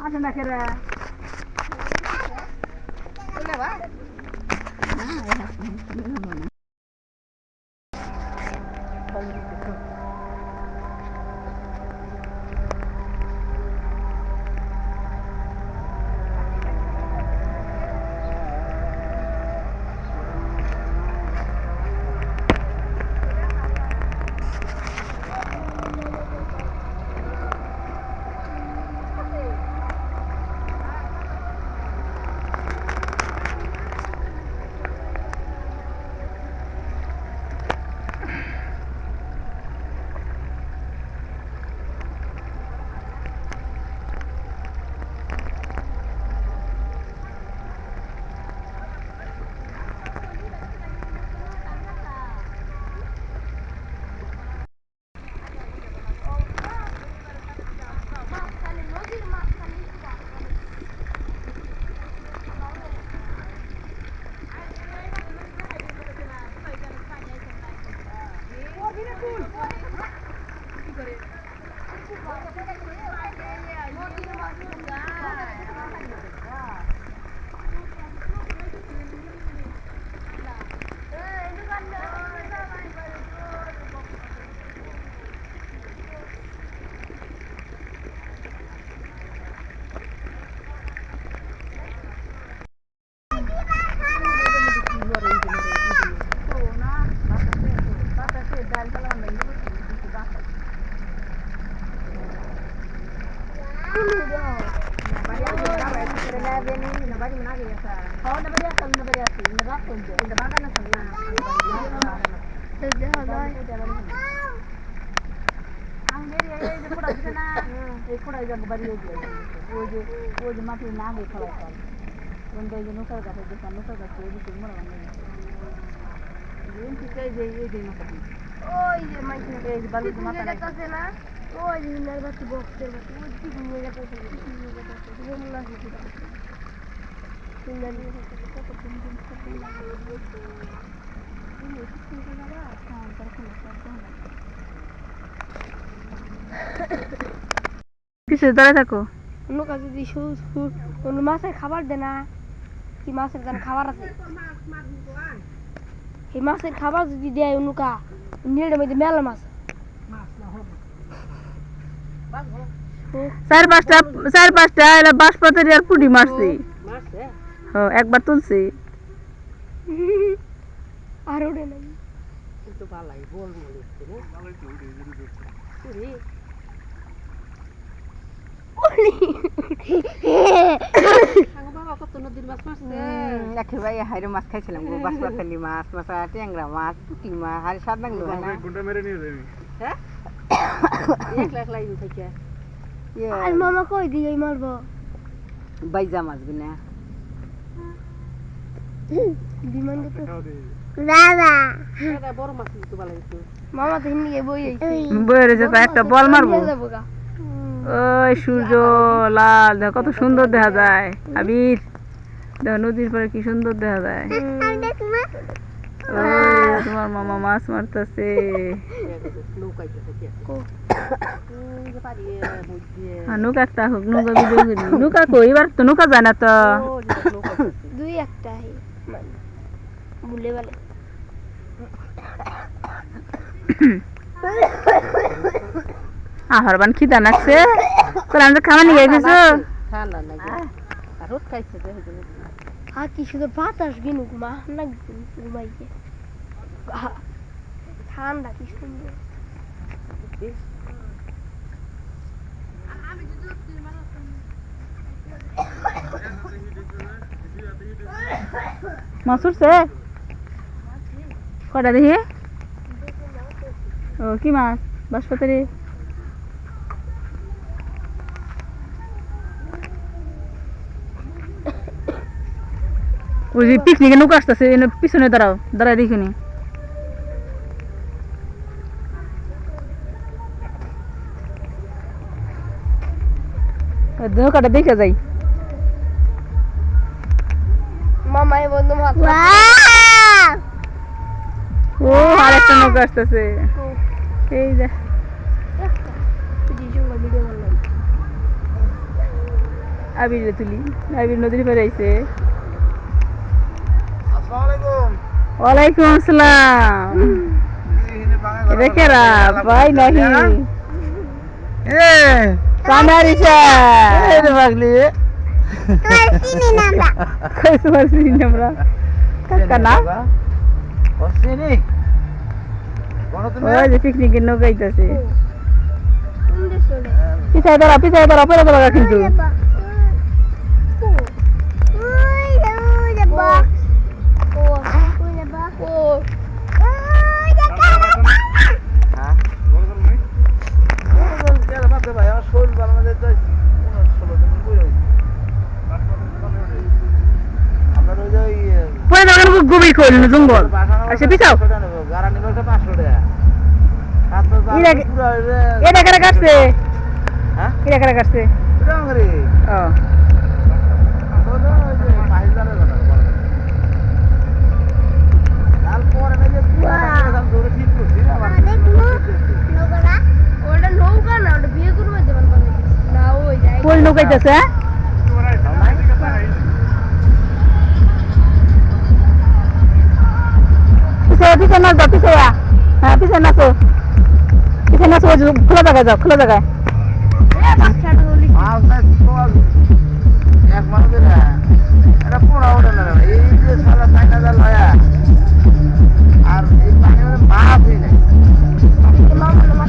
عشان ده كده كلها بقى যাব বাড়ি ওই যে ওই যে ওই যে মাটির না এই যে গাছে গাছে ওই দিকে মনে হয় এই যে এই যে এই যে নৌকা ওই যে মাইকে এই যে বালুর মাথা না ওই যে বাচ্চা বক্সের বাচ্চা ওই যে নিয়ে গেছে নিয়ে গেছে ঘুম লাগছে পুরো সুন্দর নিয়ে কিছু দাঁড়ায় থাকো। নৌকা যদি অন্য মাছের খাবার দে না কি মাছের যেন খাবার আছে? এই মাছের খাবার যদি দেয় নৌকা নেড়ের মধ্যে মেলা মাছ। চার পাঁচটা চার পাঁচটা এলা বাঁশপাতারি আর পুটি মারছি। হ একবার তুলছি। আর ওঠে নাই। হাইরে মাছ খাইছিলাম গো বাঁশপাতালি মাছ মাছ ট্যাংরা পুটি যাবি ইয়ে, আর মামা কই দিয়ে মারবো? বাইজা মাছ গুনা বিমান তো খাওয়া দিয়ে মামা তো হিন্দি বই বইরেছে তা একটা বল মারবো। ওই সূর্য লাল দেখো কত সুন্দর দেখা যায়। আবির দেখো নদীর পরে কি সুন্দর দেখা যায়। তোমার মামা মাছ মারতেছে। নৌকা একটা হোক নৌকা নৌকা কই? এবার তো নৌকা যায় না তো। দুই একটা হে মানে বলে বলে আহার বান খিদা নাকছে তোর আমি খাওয়া নিয়ে গেছো আর কি সুন্দর বাতাস গিনু ঘুমা না ঘুমাইছে আহা, ঠান্ডা কি সুন্দর মাছ উঠছে কটা দেখি ও কি মাছ বাসপাতারি ওই যে পিকনিকে নৌকা আসতেছে পিছনে দাঁড়াও দাঁড়াই দেখিনি নৌকাটা দেখে যাই বন্ধু ও আরেকটা নৌকা আসতেছে। এই যে। একটা তুই সঙ্গে ভিডিও করলাম আবির তুলি। আবির নদীর পারে আইছে। ওয়ালাইকুম আসসালাম। এটা কেরা ভাই পাগলি কই তোমার চিনি আমরা কাকা না অসিনি কোন তুমি ওই যে পিকনিকের নৌকাইতেছে কোন দেশে ওটা? পিছাই ধরা পিছাই ধরা পরে ধরা কিন্তু হ্যাঁ কোন তেল মারতে ভাই আমার শরীর ভালো না যাই কোন ষোলো দিন কই রইছি আপনার ওই যে ওই পরে গভীর করল জঙ্গল? আচ্ছা পিছাও? এটা কারা কাটছে হ্যাঁ এটা কারা কাটছে ও। তারপরে হ্যাঁ পিছাই পিছাই নাচ দাও পিছাই হ্যাঁ পিছাই নাচো পিছাই নাচো খোলা জায়গায় যাও খোলা জায়গায়। বাচ্চাটা হলি মাছ না তোমার এক মানুষের এটা পোড়া ওঠে না এই যে সারা চাইনা জাল লয়া। আর এই পানি মানে মাছই নেই মাছ না